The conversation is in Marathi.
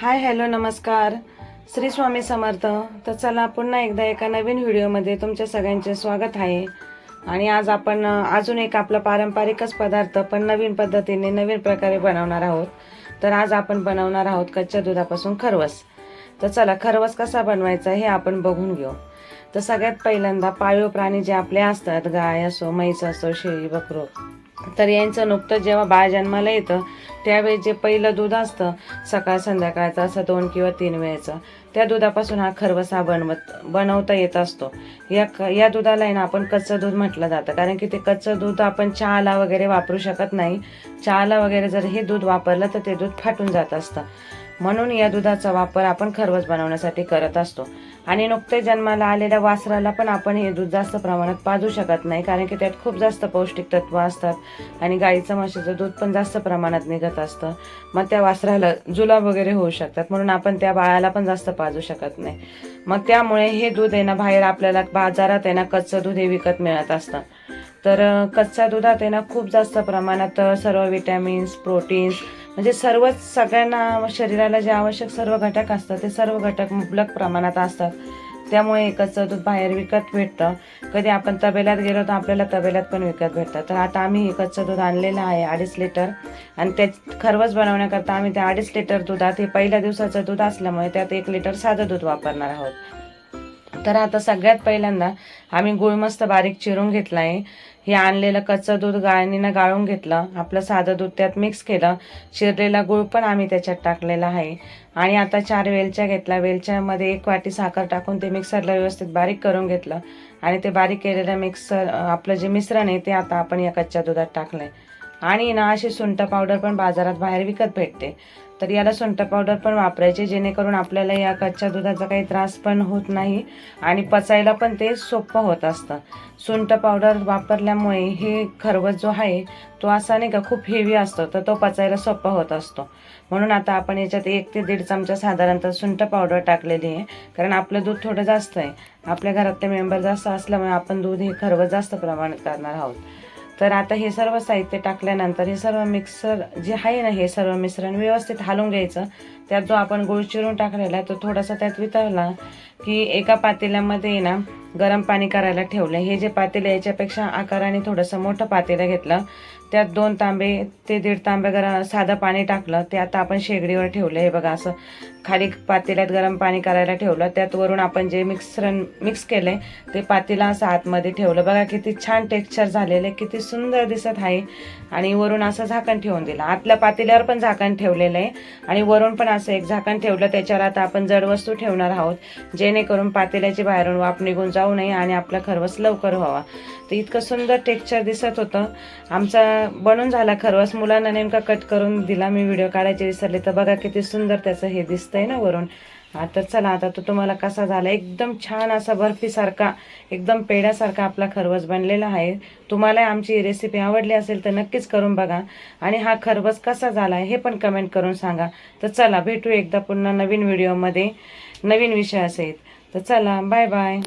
हाय हॅलो नमस्कार. श्री स्वामी समर्थ. तर चला पुन्हा एकदा एका नवीन व्हिडिओमध्ये तुमच्या सगळ्यांचे स्वागत आहे. आणि आज आपण अजून एक आपला पारंपरिकच पदार्थ पण नवीन पद्धतीने नवीन प्रकारे बनवणार आहोत. तर आज आपण बनवणार आहोत कच्च्या दुधापासून खरवस. तर चला खरवस कसा बनवायचा हे आपण बघून घेऊ. तर सगळ्यात पहिल्यांदा पाळीव प्राणी जे आपले असतात गाय असो म्हैस असो शेळी बकरो तर यांचं नुकतं जेव्हा बाळ जन्माला येतं त्यावेळी जे पहिलं दूध असतं सकाळ संध्याकाळचं असं दोन किंवा तीन वेळेचं त्या दुधापासून हा खरवसा बनवत बनवता येत असतो. या क या दुधाला आहे ना आपण कच्चं दूध म्हटलं जातं. कारण की ते कच्चं दूध आपण चहाला वगैरे वापरू शकत नाही. चहाला वगैरे जर हे दूध वापरलं तर ते दूध फाटून जात असतं. म्हणून या दुधाचा वापर आपण खरवस बनवण्यासाठी करत असतो. आणि नुकते जन्माला आलेल्या वासराला पण आपण हे दूध जास्त प्रमाणात पाजू शकत नाही कारण की त्यात खूप जास्त पौष्टिक तत्व असतात आणि गाईचं म्हशीचं दूध पण जास्त प्रमाणात निघत असतं. मग त्या वासराला जुलाब वगैरे होऊ शकतात म्हणून आपण त्या बाळाला पण जास्त पाजू शकत नाही. मग त्यामुळे हे दूध आहे ना बाहेर आपल्याला बाजारात आहे ना कच्चं दूध हे विकत मिळत असतं. तर कच्च्या दुधात आहे ना खूप जास्त प्रमाणात सर्व विटॅमिन्स प्रोटीन्स म्हणजे सर्वच सगळ्यांना शरीराला जे आवश्यक सर्व घटक असतात ते सर्व घटक मुबलक प्रमाणात असतात. त्यामुळे हे कच्चं दूध बाहेर विकत भेटतं. कधी आपण तबेल्यात गेलो तर आपल्याला तबेल्यात पण विकत भेटतं. तर आता आम्ही हे कच्चं दूध आणलेलं आहे अडीच लिटर. आणि ते खरवस बनवण्याकरता आम्ही ते अडीच लिटर दुधात हे पहिल्या दिवसाचं दूध असल्यामुळे त्यात एक लिटर साधं दूध वापरणार आहोत. तर आता सगळ्यात पहिल्यांदा आम्ही गुळ मस्त बारीक चिरून घेतला आहे हे आणलेलं कच्चं दूध गाळणीनं गाळून घेतलं. आपलं साधं दूध त्यात मिक्स केलं. चिरलेला गुळ पण आम्ही त्याच्यात टाकलेला आहे. आणि आता चार वेलच्या घेतल्या. वेलच्यामध्ये एक वाटी साखर टाकून ते मिक्सरला व्यवस्थित बारीक करून घेतलं. आणि ते बारीक केलेलं मिक्सर आपलं जे मिश्रण आहे ते आता आपण या कच्च्या दुधात टाकलं आहे आणि ना अशी सुंठ पावडर पण बाजारात बाहेर विकत भेटते. तर याला सुंठ पावडर पण वापरायची जेणेकरून आपल्याला या कच्च्या दुधाचा काही त्रास पण होत नाही आणि पचायला पण ते सोपं होत असतं. सुंठ पावडर वापरल्यामुळे हे खरवस जो आहे तो असा नाही का खूप हेवी असतो तर तो पचायला सोपा होत असतो. म्हणून आता आपण याच्यात एक ते दीड चमचा साधारणतः सुंठ पावडर टाकलेली आहे कारण आपलं दूध थोडं जास्त आहे. आपल्या घरातले मेंबर जास्त असल्यामुळे आपण दूध हे खरवस जास्त प्रमाणात करणार आहोत. तर आता हे सर्व साहित्य टाकल्यानंतर हे सर्व मिक्सर जे आहे ना हे सर्व मिश्रण व्यवस्थित हलवून घ्यायचं. त्यात जो आपण गुळ चिरून टाकलेला तो थोडासा त्यात वितळला की एका पातेल्यामध्ये ना गरम पाणी करायला ठेवलं. हे जे पातेलं याच्यापेक्षा आकाराने थोडंसं मोठं पातेलं घेतलं. त्यात दोन तांबे ते दीड तांबे गरम साधं पाणी टाकलं. ते आता आपण शेगडीवर ठेवलं. हे बघा असं खाली पातेल्यात गरम पाणी करायला ठेवलं. त्यात वरून आपण जे मिक्सरन मिक्स केलं ते पातेला असं आतमध्ये ठेवलं. बघा किती छान टेक्स्चर झालेलं आहे किती सुंदर दिसत आहे. आणि वरून असं झाकण ठेवून दिलं. आतल्या पातेल्यावर पण झाकण ठेवलेलं आहे. आणि वरून पण असं एक झाकण ठेवलं त्याच्यावर आता आपण जड वस्तू ठेवणार आहोत. जेणेकरून पातेल्याची बाहेरून वाफ निघून जाऊ नये आणि आपला खरवस लवकर व्हावा. तर इतकं सुंदर टेक्स्चर दिसत होतं. आमचा बनून झाला खरवस. मुलांना नेमका कट करून दिला मी व्हिडिओ काढायचे विसरले. तर बघा किती सुंदर त्याचं हे दिसतंय ना वरून. हा, तर चला आता तो तुम्हाला कसा झाला एकदम छान असा बर्फीसारखा एकदम पेड्यासारखा आपला खरवस बनलेला आहे. तुम्हाला आमची रेसिपी आवडली असेल तर नक्कीच करून बघा. आणि हा खरवस कसा झाला हे पण कमेंट करून सांगा. तर चला भेटू एकदा पुन्हा नवीन व्हिडिओमध्ये नवीन विषय असेल तर चला बाय बाय